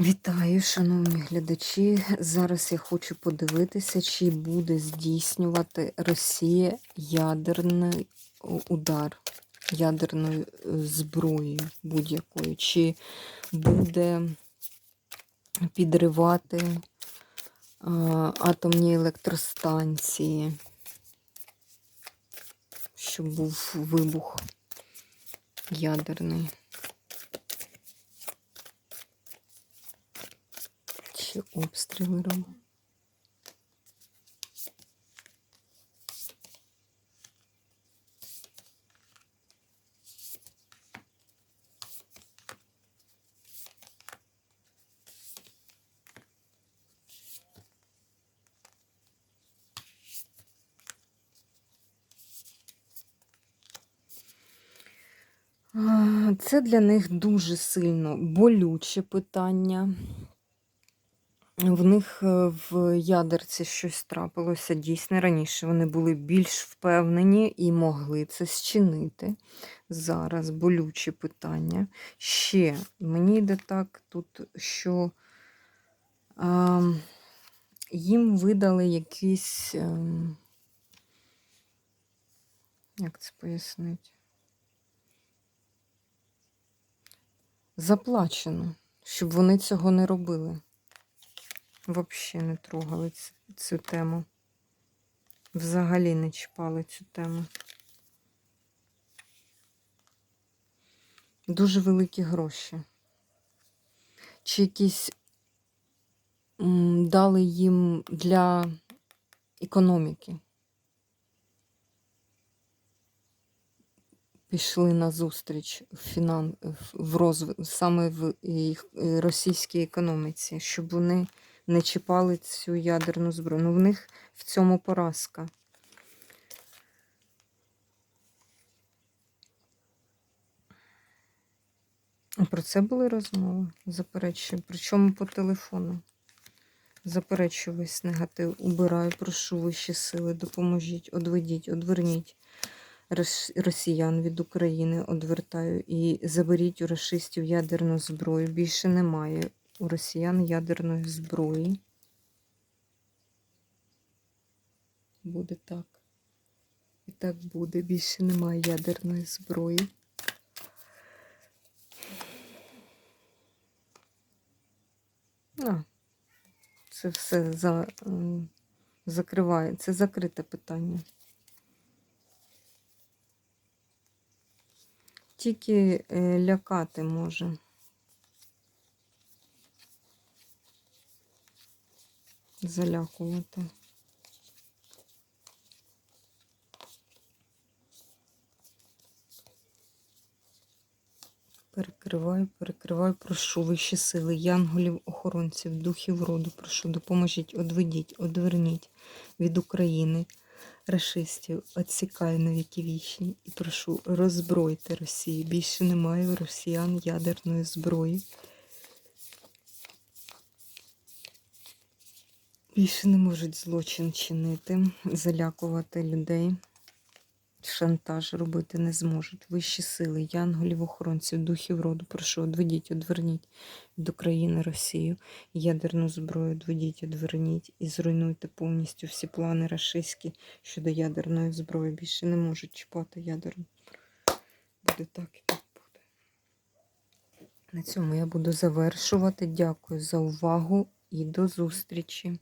Вітаю, шановні глядачі. Зараз я хочу подивитися, чи буде здійснювати Росія ядерний удар ядерною е, зброєю будь-якою, чи буде підривати е, атомні електростанції, щоб був вибух ядерний. Чи обстріли робить? Це для них дуже сильно болюче питання. В них е, в ядерці щось трапилося дійсно раніше. Вони були більш впевнені і могли це зчинити. Зараз болюче питання. Ще мені йде так тут, що а, їм видали якісь. А, як це пояснити? Заплачено, щоб вони цього не робили. Взагалі не трогали цю, тему. Взагалі не чіпали цю тему. Дуже великі гроші. Чи якісь дали їм для економіки. Пішли на зустріч в фінан... в розв... саме в їх російській економіці, щоб вони не чіпали цю ядерну зброю. Ну, в них в цьому поразка. А Про це були розмови. Заперечую. Причому по телефону. Заперечую весь негатив. Убираю, прошу вищі сили, допоможіть, одведіть, одверніть росіян від України, одвертаю і заберіть у расистів ядерну зброю. Більше немає у росіян ядерної зброї. Буде так. І так буде. Більше немає ядерної зброї. А, це все за, закриває. Це закрите питання. Тільки е, лякати може. Залякувати. Перекриваю, перекриваю, прошу вищі сили, янголів, охоронців, духів роду, прошу, допоможіть, одведіть, одверніть від України, рашистів, відсікаю на віки вічні і прошу, роззбройте Росію. Більше немає у росіян ядерної зброї. Більше не можуть злочин чинити, залякувати людей. Шантаж робити не зможуть. Вищі сили, янголів, охоронців, духів роду, прошу, одведіть, одверніть від України Росію, ядерну зброю, одведіть, одверніть і зруйнуйте повністю всі плани рашистські щодо ядерної зброї. Більше не можуть чіпати ядерну. Буде так і так. На цьому я буду завершувати. Дякую за увагу і до зустрічі!